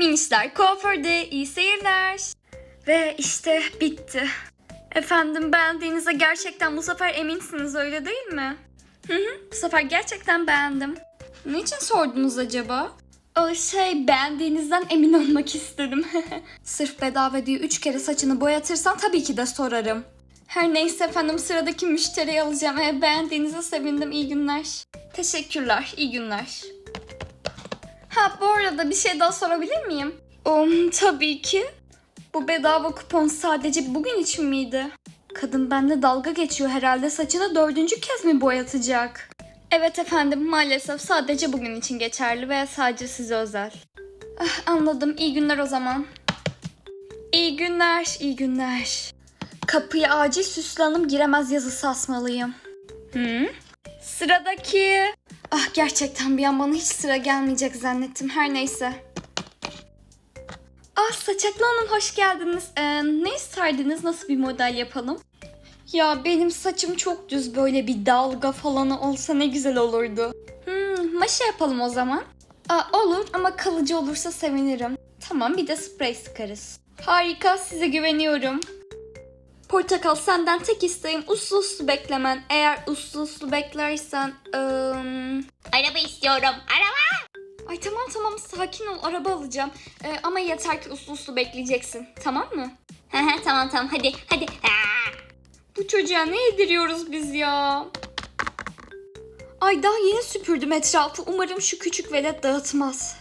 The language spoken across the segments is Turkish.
Minişler kuaförde iyi seyirler. Ve işte bitti. Efendim beğendiğinize gerçekten bu sefer eminsiniz öyle değil mi? Hı hı bu sefer gerçekten beğendim. Niçin sordunuz acaba? O şey beğendiğinizden emin olmak istedim. Sırf bedava diye üç kere saçını boyatırsan tabii ki de sorarım. Her neyse efendim sıradaki müşteriyi alacağım. E, beğendiğinize sevindim. İyi günler. Teşekkürler. İyi günler. Ha bu arada bir şey daha sorabilir miyim? Um, tabii ki. Bu bedava kupon sadece bugün için miydi? Kadın benimle dalga geçiyor herhalde saçını dördüncü kez mi boyatacak? Evet efendim maalesef sadece bugün için geçerli ve sadece size özel. Ah, anladım iyi günler o zaman. İyi günler, iyi günler. Kapıya acil süslü giremez yazısı asmalıyım. Hı? Sıradaki... Ah gerçekten bir an bana hiç sıra gelmeyecek zannettim. Her neyse. Ah Saçaklı Hanım hoş geldiniz. Ee, ne isterdiniz? Nasıl bir model yapalım? Ya benim saçım çok düz böyle bir dalga falan olsa ne güzel olurdu. Hmm, maşa yapalım o zaman. Aa, olur ama kalıcı olursa sevinirim. Tamam bir de sprey sıkarız. Harika size güveniyorum. Portakal senden tek isteğim uslu uslu beklemen. Eğer uslu uslu beklersen... ım, Araba istiyorum. Araba. Ay tamam tamam sakin ol araba alacağım. Ee, ama yeter ki uslu uslu bekleyeceksin. Tamam mı? Tamam tamam hadi hadi. Bu çocuğa ne yediriyoruz biz ya? Ay daha yeni süpürdüm etrafı. Umarım şu küçük velet dağıtmaz.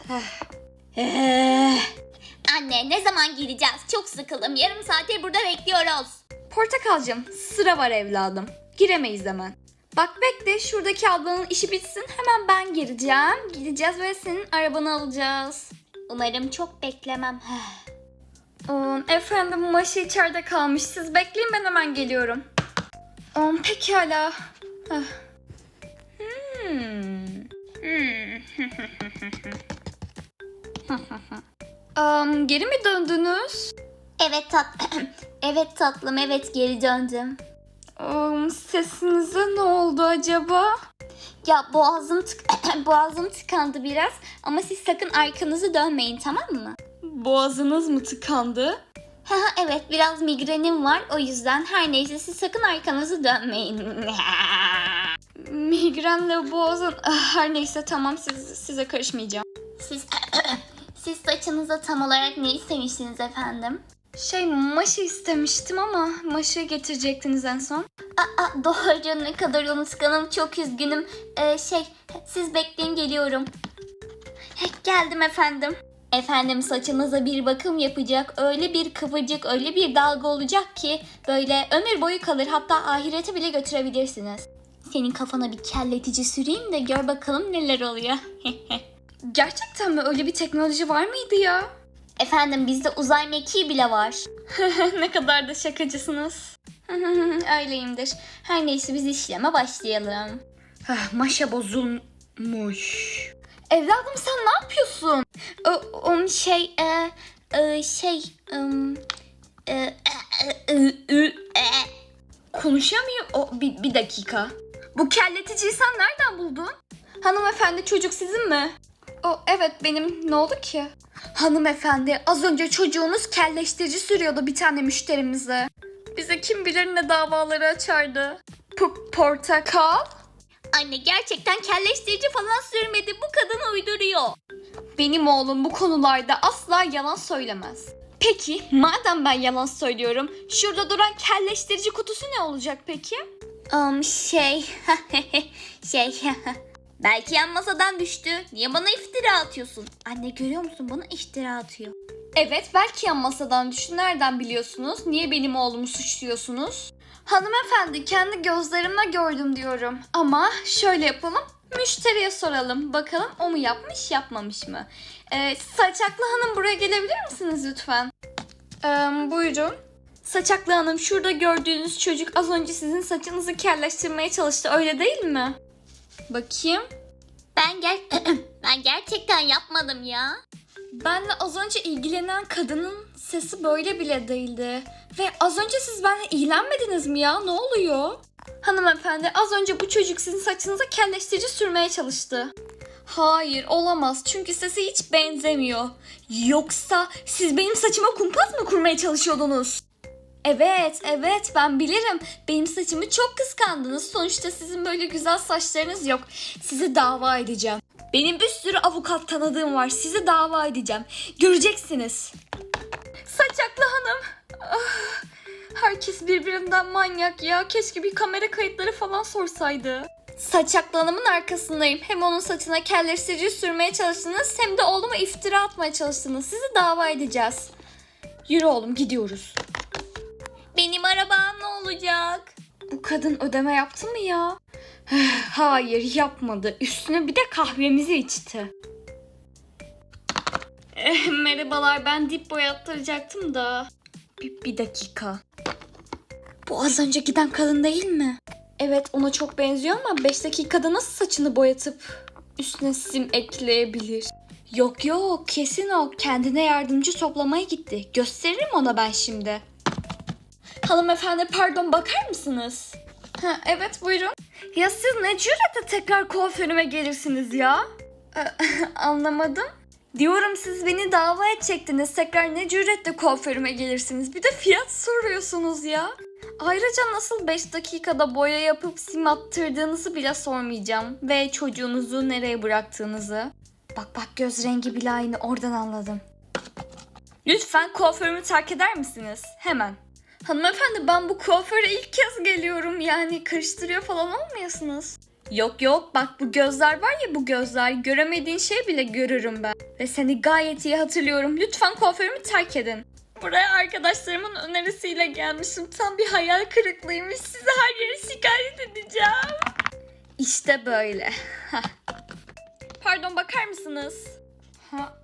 Eh. Anne ne zaman gideceğiz? Çok sıkıldım. Yarım saattir burada bekliyoruz. Portakalcığım sıra var evladım. Giremeyiz hemen. Bak bekle şuradaki ablanın işi bitsin. Hemen ben gireceğim. Gideceğiz ve senin arabanı alacağız. Umarım çok beklemem. Um, efendim maşı içeride kalmış. Siz bekleyin ben hemen geliyorum. Um, pekala. Ah. Hmm. Hmm. um, geri mi döndünüz? Evet tat Evet tatlım evet geri döndüm. Um, sesinize ne oldu acaba? Ya boğazım tık boğazım tıkandı biraz ama siz sakın arkanızı dönmeyin tamam mı? Boğazınız mı tıkandı? Evet biraz migrenim var o yüzden her neyse siz sakın arkanızı dönmeyin. Migrenle boğazın... Ah, her neyse tamam siz, size karışmayacağım. siz siz saçınıza tam olarak ne istemiştiniz efendim? Şey maşı istemiştim ama maşı getirecektiniz en son. Aa, doğru ne kadar unutkanım çok üzgünüm. Ee, şey siz bekleyin geliyorum. Heh, Geldim efendim. Efendim saçınıza bir bakım yapacak. Öyle bir kıvırcık, öyle bir dalga olacak ki böyle ömür boyu kalır. Hatta ahirete bile götürebilirsiniz. Senin kafana bir kelletici süreyim de gör bakalım neler oluyor. Gerçekten mi? Öyle bir teknoloji var mıydı ya? Efendim bizde uzay mekiği bile var. ne kadar da şakacısınız. Öyleyimdir. Her neyse biz işleme başlayalım. Maşa bozulmuş. Evladım sen ne yapıyorsun? O, um, şey, e, e, şey, um, e, e, e, e, e. Konuşamıyor. O, bir, bir dakika. Bu kelleticiyi sen nereden buldun? Hanımefendi çocuk sizin mi? O evet benim. Ne oldu ki? Hanımefendi az önce çocuğunuz kelleştirici sürüyordu bir tane müşterimize. Bize kim bilir ne davaları açardı. P- portakal? Anne gerçekten kelleştirici falan sürmedi. Bu kadın uyduruyor. Benim oğlum bu konularda asla yalan söylemez. Peki madem ben yalan söylüyorum şurada duran kelleştirici kutusu ne olacak peki? Um, şey, şey, belki yan masadan düştü. Niye bana iftira atıyorsun? Anne görüyor musun? Bana iftira atıyor. Evet belki yan masadan düştü. Nereden biliyorsunuz? Niye benim oğlumu suçluyorsunuz? Hanımefendi kendi gözlerimle gördüm diyorum. Ama şöyle yapalım. Müşteriye soralım. Bakalım o mu yapmış yapmamış mı? Ee, Saçaklı Hanım buraya gelebilir misiniz lütfen? Ee, buyurun. Saçaklı Hanım şurada gördüğünüz çocuk az önce sizin saçınızı kelleştirmeye çalıştı öyle değil mi? Bakayım. Ben ger ben gerçekten yapmadım ya. Benle az önce ilgilenen kadının sesi böyle bile değildi. Ve az önce siz benimle ilgilenmediniz mi ya? Ne oluyor? Hanımefendi az önce bu çocuk sizin saçınıza kelleştirici sürmeye çalıştı. Hayır olamaz çünkü sesi hiç benzemiyor. Yoksa siz benim saçıma kumpas mı kurmaya çalışıyordunuz? Evet, evet ben bilirim. Benim saçımı çok kıskandınız. Sonuçta sizin böyle güzel saçlarınız yok. Sizi dava edeceğim. Benim bir sürü avukat tanıdığım var. Sizi dava edeceğim. Göreceksiniz. Saçaklı hanım. Ah, herkes birbirinden manyak ya. Keşke bir kamera kayıtları falan sorsaydı. Saçaklı hanımın arkasındayım. Hem onun saçına kelleştirici sürmeye çalıştınız hem de oğluma iftira atmaya çalıştınız. Sizi dava edeceğiz. Yürü oğlum gidiyoruz. Benim arabam ne olacak? Bu kadın ödeme yaptı mı ya? Hayır yapmadı. Üstüne bir de kahvemizi içti. Eh, merhabalar ben dip boyattıracaktım da. Bir, bir dakika. Bu az önce giden kadın değil mi? Evet ona çok benziyor ama 5 dakikada nasıl saçını boyatıp üstüne sim ekleyebilir? Yok yok kesin o kendine yardımcı toplamaya gitti. Gösteririm ona ben şimdi. Hanımefendi pardon bakar mısınız? Ha, evet buyurun. Ya siz ne cüretle tekrar kuaförüme gelirsiniz ya? Ee, anlamadım. Diyorum siz beni dava edecektiniz. Tekrar ne cüretle kuaförüme gelirsiniz. Bir de fiyat soruyorsunuz ya. Ayrıca nasıl 5 dakikada boya yapıp sim attırdığınızı bile sormayacağım. Ve çocuğunuzu nereye bıraktığınızı. Bak bak göz rengi bile aynı oradan anladım. Lütfen kuaförümü terk eder misiniz? Hemen. Hanımefendi ben bu kuaföre ilk kez geliyorum yani karıştırıyor falan olmuyorsunuz. Yok yok bak bu gözler var ya bu gözler göremediğin şey bile görürüm ben. Ve seni gayet iyi hatırlıyorum lütfen kuaförümü terk edin. Buraya arkadaşlarımın önerisiyle gelmişim tam bir hayal kırıklığıymış sizi her yere şikayet edeceğim. İşte böyle. Pardon bakar mısınız? Ha,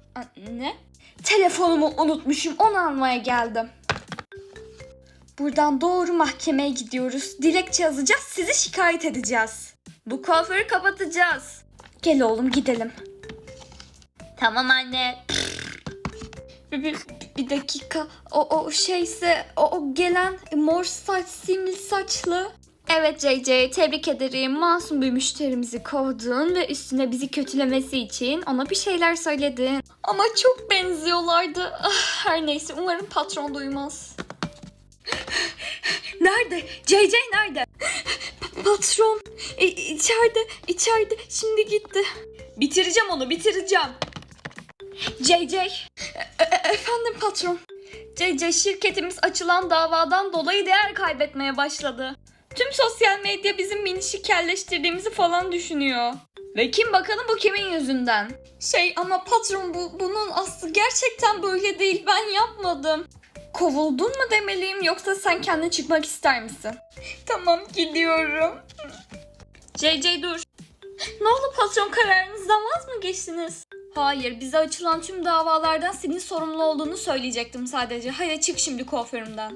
ne? Telefonumu unutmuşum onu almaya geldim. Buradan doğru mahkemeye gidiyoruz. Dilekçe yazacağız, sizi şikayet edeceğiz. Bu kuaförü kapatacağız. Gel oğlum gidelim. Tamam anne. Bir, bir, bir dakika. O, o şeyse o, o gelen mor saç simli saçlı. Evet JJ tebrik ederim. Masum bir müşterimizi kovdun ve üstüne bizi kötülemesi için ona bir şeyler söyledin. Ama çok benziyorlardı. Ah, her neyse umarım patron duymaz. Nerede? JJ nerede? Pa- patron. E, içeride, içeride. Şimdi gitti. Bitireceğim onu, bitireceğim. JJ. E- e- efendim patron. JJ şirketimiz açılan davadan dolayı değer kaybetmeye başladı. Tüm sosyal medya bizim minişi kelleştirdiğimizi falan düşünüyor. Ve kim bakalım bu kimin yüzünden? Şey ama patron bu bunun aslı gerçekten böyle değil ben yapmadım. Kovuldun mu demeliyim yoksa sen kendin çıkmak ister misin? Tamam gidiyorum. JJ dur. Ne oldu patron kararınızdan vaz mı geçtiniz? Hayır bize açılan tüm davalardan senin sorumlu olduğunu söyleyecektim sadece. Hadi çık şimdi kuaförümden.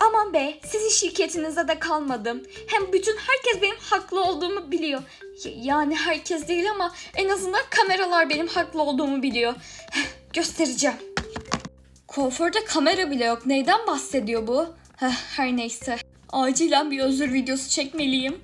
Aman be sizin şirketinize de kalmadım. Hem bütün herkes benim haklı olduğumu biliyor. Y- yani herkes değil ama en azından kameralar benim haklı olduğumu biliyor. Göstereceğim. Kuaförde kamera bile yok. Neyden bahsediyor bu? Heh, her neyse. Acilen bir özür videosu çekmeliyim.